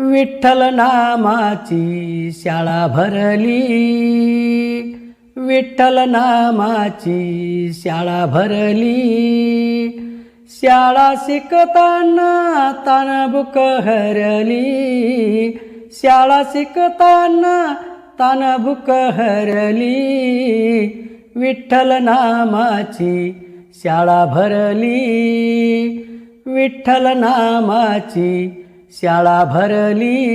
विठ्ठल नामाची शाळा भरली. विठ्ठल नामाची शाळा भरली. शाळा शिकताना तानबुक हरली. शाळा शिकताना तानबुक हरली. विठ्ठल नामाची शाळा भरली. विठ्ठल नामाची शाळा भरली.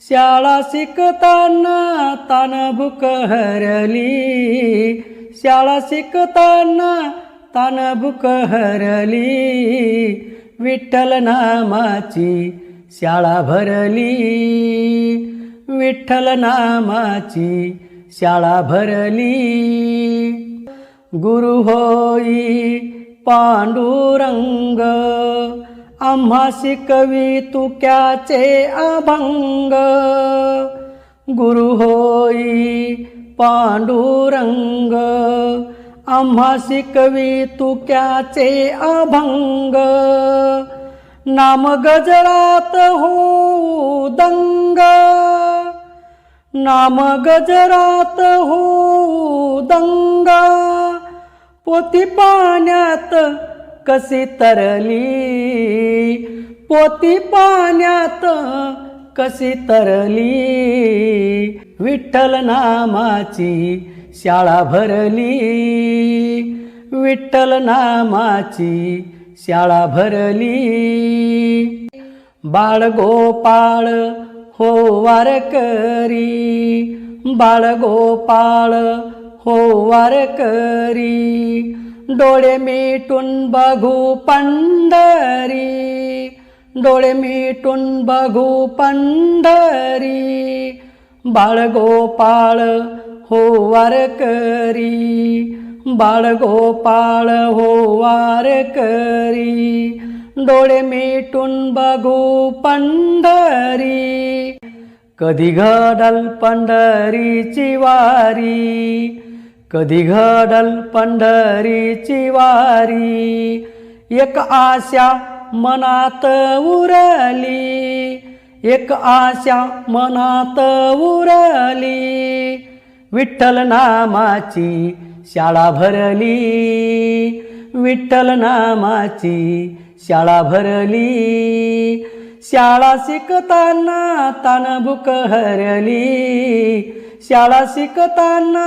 शाळा शिकताना तानबुक हरली. शाळा शिकताना तानबुक हरली. विठ्ठल नामाची शाळा भरली. विठ्ठल नामाची शाळा भरली. गुरु होई पांडुरंग आम्हा शिकवी तुक्याचे अभंग? गुरु होई पांडुरंग। आम्हा शिकवी तुक्याचे अभंग? नाम गजरात हो दंग। नाम गजरात हो दंग। पोती पाण्यात कशी तरली? पोती पाण्यात कशी तरली? विठ्ठल नामाची शाळा भरली. विठ्ठल नामाची शाळा भरली. बाळगोपाळ हो वारकरी बाळगोपाळ हो वारकरी. डोळे मिटून बघू पंढरी. डोळे मिटून बघू पंढरी. बाळगोपाळ हो वारकरी बाळगोपाळ हो वारकरी डोळे मिटून बघू पंढरी. कधी घडल पंढरीची वारी. कधी घडल पंढरीची वारी एक आशा मनात उरली एक आशा मनात उरली विठ्ठल नामाची शाळा भरली विठ्ठल नामाची शाळा भरली शाळा शिकताना तानभुक हरली शाळा शिकताना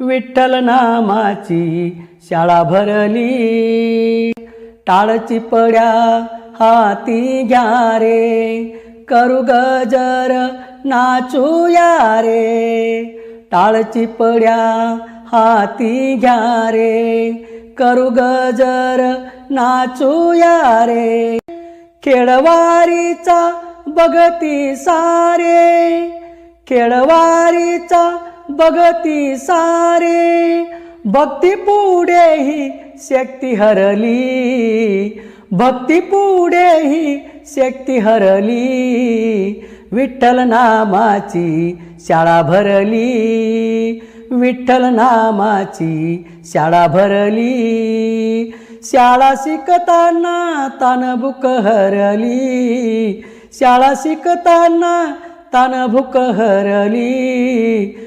विठ्ठल नामाची शाळा भरली. टाळची पड्या हाती घ्या रे. करू गजर नाचूया रे. टाळची पड्या हाती घ्या रे. करू गजर नाचूया रे. खेळवारीचा बघती सारे. खेळवारीचा बघती सारे. भक्ती पुढे ही शक्ती हरली. भक्ती पुढे ही शक्ती हरली. विठ्ठल नामाची शाळा भरली. विठ्ठल नामाची शाळा भरली. शाळा शिकताना तानभुक हरली. शाळा शिकताना तानभुक हरली.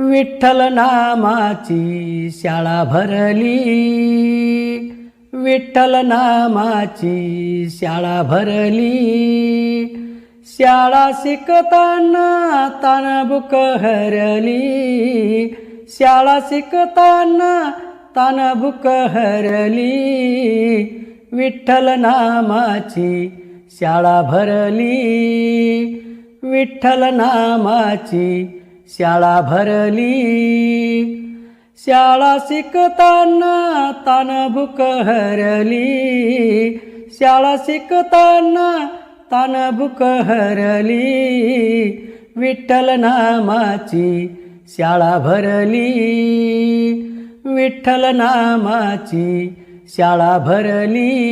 विठ्ठल नामाची शाळा भरली. विठ्ठल नामाची शाळा भरली. शाळा शिकताना तानबुक हरली. शाळा शिकताना तानबुक हरली. विठ्ठल नामाची शाळा भरली. विठ्ठल नामाची शाळा भरली. शाळा शिकताना तानबुक हरली. शाळा शिकताना तानबुक हरली. विठ्ठल नामाची शाळा भरली. विठ्ठल नामाची शाळा भरली.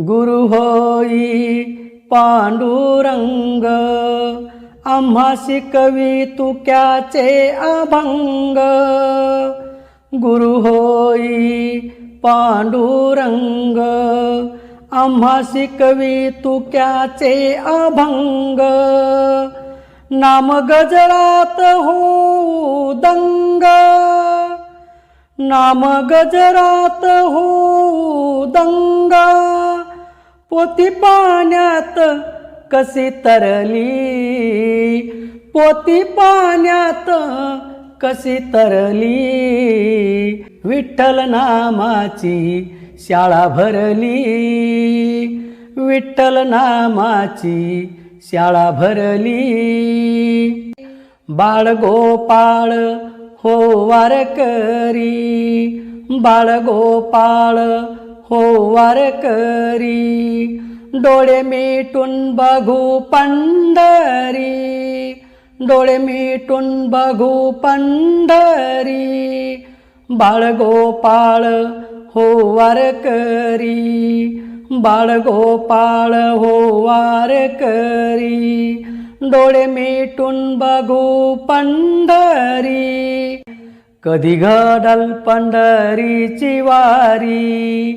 गुरु होई पांडुरंग आम्हा शिकवी तुक्याचे अभंग. गुरु होई पांडुरंग आम्हा शिकवी तुक्याचे अभंग. नाम गजरात हो दंग. नाम गजरात हो दंग. पोती पाण्यात कशी तरली? पोती पाण्यात कशी तरली? विठ्ठल नामाची शाळा भरली. विठ्ठल नामाची शाळा भरली. बाळगोपाळ हो वारकरी बाळगोपाळ हो वारकरी डोळे मिटून बघू पंढरी. डोळे मिटून बघू पंढरी. बाळगोपाळ हो वारकरी बाळगोपाळ हो वारकरी डोळे मिटून बघू पंढरी. कधी घडल पंढरीची वारी.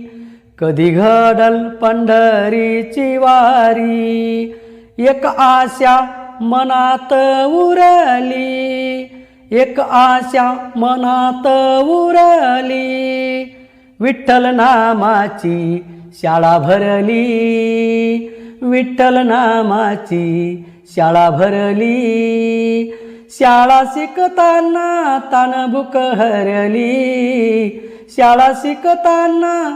कधी घडल पंढरीची वारी एक आशा मनात उरली. एक आशा मनात उरली. विठ्ठल नामाची शाळा भरली. विठ्ठल नामाची शाळा भरली. शाळा शिकताना तानभुक हरली. शाळा शिकताना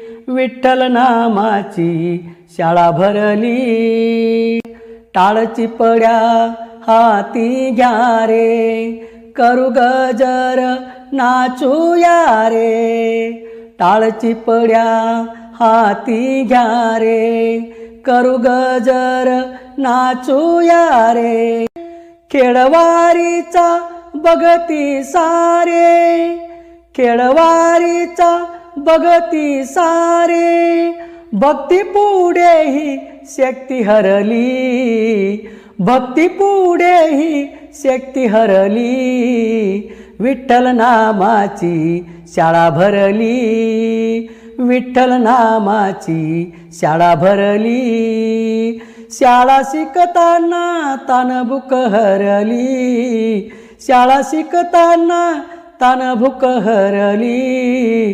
विठ्ठल नामाची शाळा भरली. टाळची पड्या हाती घ्या रे. करू गजर नाचूया रे. टाळची पड्या हाती घ्या रे. करू गजर नाचूया रे. खेळवारीचा बघती सारे. खेळवारीचा बघती सारे. भक्ती पुढे ही शक्ती हरली. भक्ती पुढे ही शक्ती हरली. विठ्ठल नामाची शाळा भरली. विठ्ठल नामाची शाळा भरली. शाळा शिकताना तानभुक हरली. शाळा शिकताना तानभुक हरली.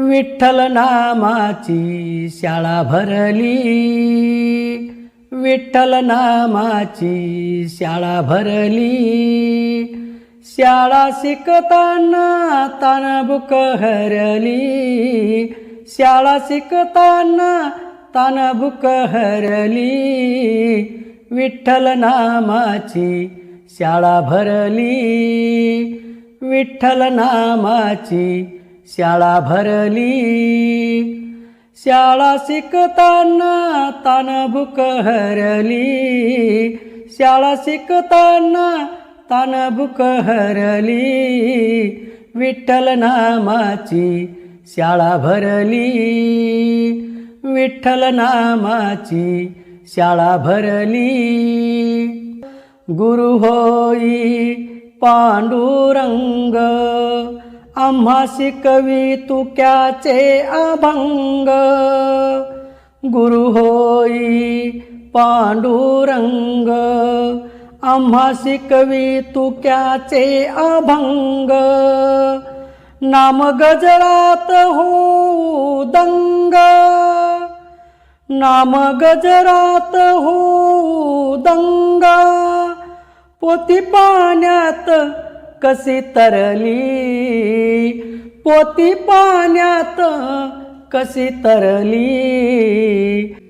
विठ्ठल नामाची शाळा भरली. विठ्ठल नामाची शाळा भरली. शाळा शिकताना तानबुक हरली. शाळा शिकताना तानबुक हरली. विठ्ठल नामाची शाळा भरली. विठ्ठल नामाची शाळा भरली. शाळा शिकताना तानभुक हरली. शाळा शिकताना तानभुक हरली. विठ्ठल नामाची शाळा भरली. विठ्ठल नामाची शाळा भरली. गुरु होई पांडुरंग आम्हा शिकवी तुक्याचे अभंग. गुरु होई पांडुरंग आम्हा शिकवी तुक्याचे अभंग. नाम गजरात हो दंग नाम गजरात हो दंग. पोती पाण्यात कशी तरली? पोती पाण्यात कशी तरली?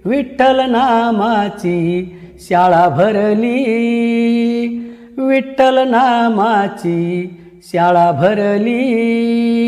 विठ्ठल नामाची शाळा भरली. विठ्ठल नामाची शाळा भरली.